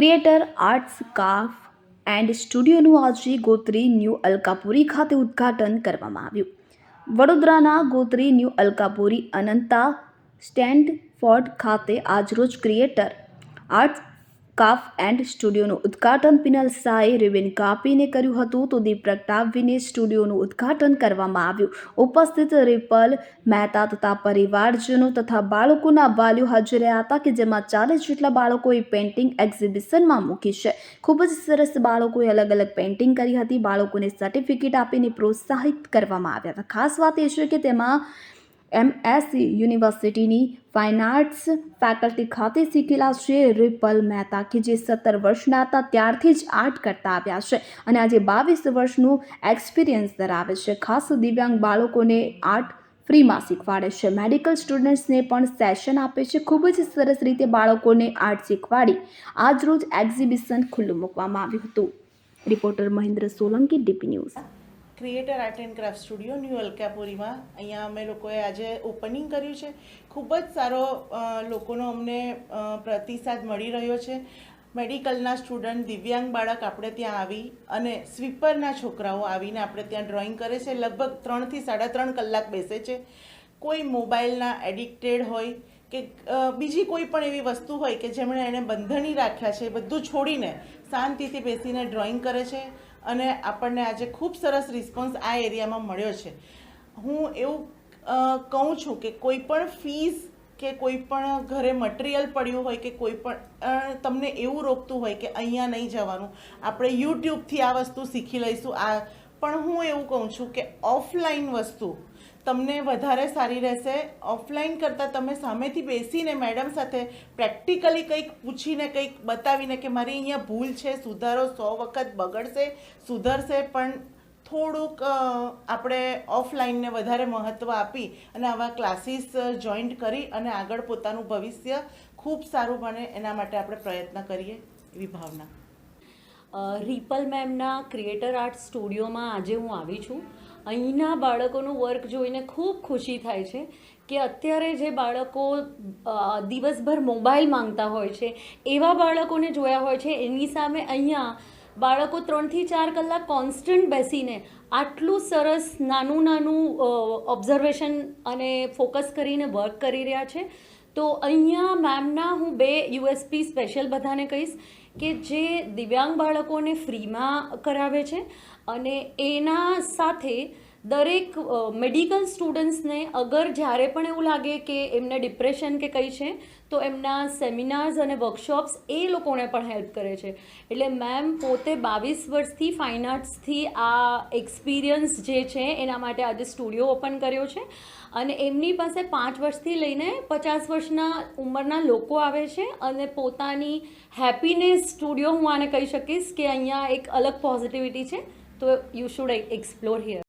Creator, arts, craft and સ્ટુડિયોનું આજે Gotri new Alkapuri ખાતે ઉદ્ઘાટન કરવામાં આવ્યું. વડોદરાના Gotri new Alkapuri Ananta Stanford ખાતે આજરોજ ક્રિએટર, આર્ટ્સ કાફ એન્ડ સ્ટુડિયોનું ઉદ્ઘાટન પિનલ શાહે રિબિન કાપીને કર્યું હતું. તો દીપ પ્રગટાવીને સ્ટુડિયોનું ઉદ્ઘાટન કરવામાં આવ્યું. ઉપસ્થિત રિપલ, મહેતા તથા પરિવારજનો તથા બાળકોના વાલીઓ હાજર રહ્યા હતા કે જેમાં ચાલીસ જેટલા બાળકોએ પેઇન્ટિંગ એક્ઝિબિશનમાં મૂકી છે. ખૂબ જ સરસ બાળકોએ અલગ અલગ પેઇન્ટિંગ કરી હતી. બાળકોને સર્ટિફિકેટ આપીને પ્રોત્સાહિત કરવામાં આવ્યા હતા. ખાસ વાત એ છે કે તેમાં એમએસસી યુનિવર્સિટીની ફાઇન આર્ટ્સ ફેકલ્ટી ખાતે શીખેલા છે રિપલ મહેતા કે જે સત્તર વર્ષના હતા ત્યારથી જ આર્ટ કરતા આવ્યા છે અને આજે બાવીસ વર્ષનું એક્સપિરિયન્સ ધરાવે છે. ખાસ દિવ્યાંગ બાળકોને આર્ટ ફ્રીમાં શીખવાડે છે. મેડિકલ સ્ટુડન્ટ્સને પણ સેશન આપે છે. ખૂબ જ સરસ રીતે બાળકોને આર્ટ શીખવાડી આજરોજ એક્ઝિબિશન ખુલ્લું મૂકવામાં આવ્યું હતું. Reporter Mahendra Solanki, DP news. Creator art and craft studio new અલકાપુરીમાં અહીંયા અમે લોકોએ આજે ઓપનિંગ કર્યું છે. ખૂબ જ સારો લોકોનો અમને પ્રતિસાદ મળી રહ્યો છે. મેડિકલના સ્ટુડન્ટ દિવ્યાંગ બાળક આપણે ત્યાં આવી અને સ્વીપરના છોકરાઓ આવીને આપણે ત્યાં ડ્રોઈંગ કરે છે. લગભગ ત્રણથી સાડા ત્રણ કલાક બેસે છે. કોઈ મોબાઈલના એડિક્ટેડ હોય કે બીજી કોઈ પણ એવી વસ્તુ હોય કે જેમણે એને બંધણી રાખ્યા છે બધું છોડીને શાંતિથી બેસીને ડ્રોઈંગ કરે છે. અને આપણને આજે ખૂબ સરસ રિસ્પોન્સ આ એરિયામાં મળ્યો છે. હું એવું કહું છું કે કોઈ પણ ફીસ કે કોઈ પણ ઘરે મટીરિયલ પડ્યું હોય કે કોઈ પણ તમને એવું રોકતું હોય કે અહીંયા નહીં જવાનું, આપણે યુટ્યુબથી આ વસ્તુ શીખી લઈશું. આ, પણ હું એવું કહું છું કે ઓફલાઈન વસ્તુ તમને વધારે સારી રહેશે. ઓફલાઈન કરતાં તમે સામેથી બેસીને મેડમ સાથે પ્રેક્ટિકલી કંઈક પૂછીને, કંઈક બતાવીને કે મારી અહીંયા ભૂલ છે, સુધારો સો વખત બગડશે, સુધરશે, પણ થોડુંક આપણે ઓફલાઈનને વધારે મહત્ત્વ આપી અને આવા ક્લાસીસ જોઈન્ટ કરી અને આગળ પોતાનું ભવિષ્ય ખૂબ સારું બને એના માટે આપણે પ્રયત્ન કરીએ એવી ભાવના. રિપલ મેમના ક્રિએટર આર્ટ સ્ટુડિયોમાં આજે હું આવી છું. અહીંના બાળકોનું વર્ક જોઈને ખૂબ ખુશી થાય છે કે અત્યારે જે બાળકો દિવસભર મોબાઈલ માંગતા હોય છે, એવા બાળકોને જોયા હોય છે, એની સામે અહીંયા બાળકો ત્રણથી ચાર કલાક કોન્સ્ટન્ટ બેસીને આટલું સરસ નાનું નાનું ઓબ્ઝર્વેશન અને ફોકસ કરીને વર્ક કરી રહ્યા છે. તો અહીંયા મેમના હું બે યુએસપી સ્પેશિયલ બધાને કહીશ કે જે દિવ્યાંગ બાળકોને ફ્રીમાં કરાવે છે અને એના સાથે દરેક મેડિકલ સ્ટુડન્ટ્સને અગર જ્યારે પણ એવું લાગે કે એમને ડિપ્રેશન કે કંઈ છે, તો એમના સેમિનાર્સ અને વર્કશોપ્સ એ લોકોને પણ હેલ્પ કરે છે. એટલે મેમ પોતે બાવીસ વર્ષથી ફાઇન આર્ટ્સથી આ એક્સપિરિયન્સ જે છે, એના માટે આજે સ્ટુડિયો ઓપન કર્યો છે. અને એમની પાસે પાંચ વર્ષથી લઈને પચાસ વર્ષના ઉંમરના લોકો આવે છે અને પોતાની હેપીનેસ સ્ટુડિયો હું આને કહી શકીશ કે અહીંયા એક અલગ પોઝિટિવિટી છે. તો યુ શુડ એક્સપ્લોર હિયર